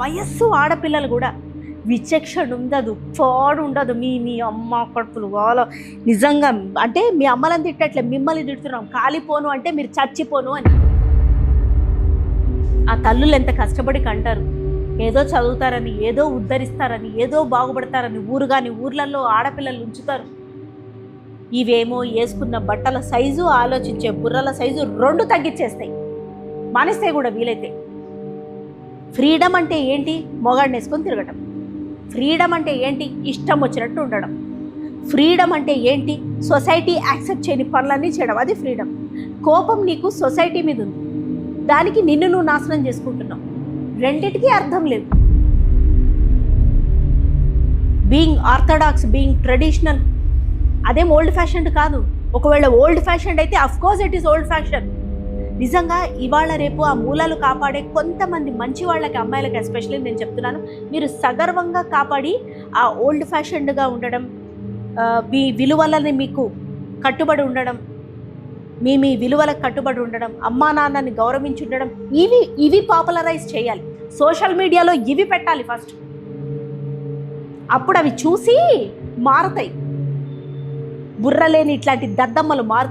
వయస్సు ఆడపిల్లలు కూడా విచక్షణ ఉండదు పాడు ఉండదు. మీ మీ అమ్మ కడుపులు వాళ్ళ నిజంగా అంటే మీ అమ్మలను తిట్టట్లే మిమ్మల్ని తిడుతున్నాం. కాలిపోను అంటే మీరు చచ్చిపోను అని. ఆ తల్లులు ఎంత కష్టపడి కంటారు. ఏదో చదువుతారని ఏదో ఉద్ధరిస్తారని ఏదో బాగుపడతారని ఊరు కానీ ఊర్లలో ఆడపిల్లలు ఉంచుతారు. ఇవేమో వేసుకున్న బట్టల సైజు ఆలోచించే బుర్రల సైజు రెండు తగ్గించేస్తాయి. మానేస్తే కూడా వీలైతే. ఫ్రీడమ్ అంటే ఏంటి? మొగాడిని వేసుకొని తిరగటం. ఫ్రీడమ్ అంటే ఏంటి? ఇష్టం వచ్చినట్టు ఉండడం. ఫ్రీడమ్ అంటే ఏంటి? సొసైటీ యాక్సెప్ట్ చేయని పనులన్నీ చేయడం. అది ఫ్రీడమ్. కోపం నీకు సొసైటీ మీద ఉంది. దానికి నిన్ను నువ్వు నాశనం చేసుకుంటున్నావు. రెండిటికి అర్థం లేదు. బీయింగ్ ఆర్థడాక్స్ బీయింగ్ ట్రెడిషనల్ అదేం ఓల్డ్ ఫ్యాషన్ కాదు. ఒకవేళ ఓల్డ్ ఫ్యాషన్ అయితే of course it is old fashion నిజంగా ఇవాళ రేపు ఆ మూలాలు కాపాడే కొంతమంది మంచి వాళ్ళకి అమ్మాయిలకి ఎస్పెషల్లీ నేను చెప్తున్నాను. మీరు సగర్వంగా కాపాడి ఆ ఓల్డ్ ఫ్యాషన్డ్గా ఉండడం మీ విలువలని మీకు కట్టుబడి ఉండడం మీ మీ విలువలకు కట్టుబడి ఉండడం అమ్మా నాన్నని గౌరవించి ఉండడం ఇవి ఇవి పాపులరైజ్ చేయాలి. సోషల్ మీడియాలో ఇవి పెట్టాలి ఫస్ట్ అప్పుడు అవి చూసి మారతాయి. బుర్రలేని ఇట్లాంటి దద్దమ్మలు మారుతాయి.